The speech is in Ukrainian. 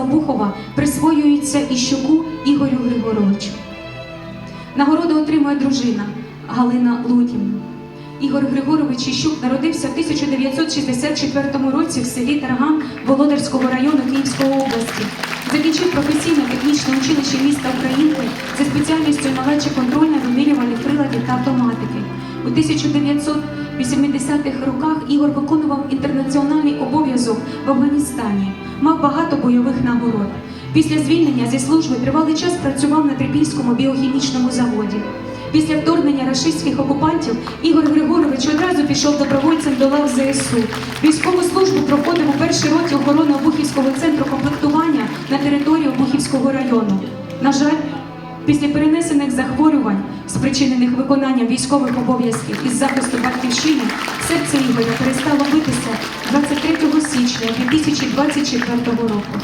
Обухова присвоюється Іщуку Ігорю Григоровичу. Нагороду отримує дружина Галина Лутівна. Ігор Григорович Іщук народився в 1964 році в селі Тарган Володарського району Київської області. Закінчив професійно-технічне училище міста Українки за спеціальністю наладче контрольне вимірювальних приладів та автоматики. У 1980-х роках Ігор виконував інтернаціональний обов'язок в Афганістані, мав багато бойових нагород. Після звільнення зі служби тривалий час працював на Трипільському біохімічному заводі. Після вторгнення рашистських окупантів Ігор Григорович одразу пішов добровольцем до лав ЗСУ. Військову службу проходив у першій роті охорони Обухівського центру комплектування на території Обухівського району. На жаль, після перенесених захворювань, спричинених виконанням військових обов'язків із захисту серце Ігоря перестало битися 23 січня 2024 року.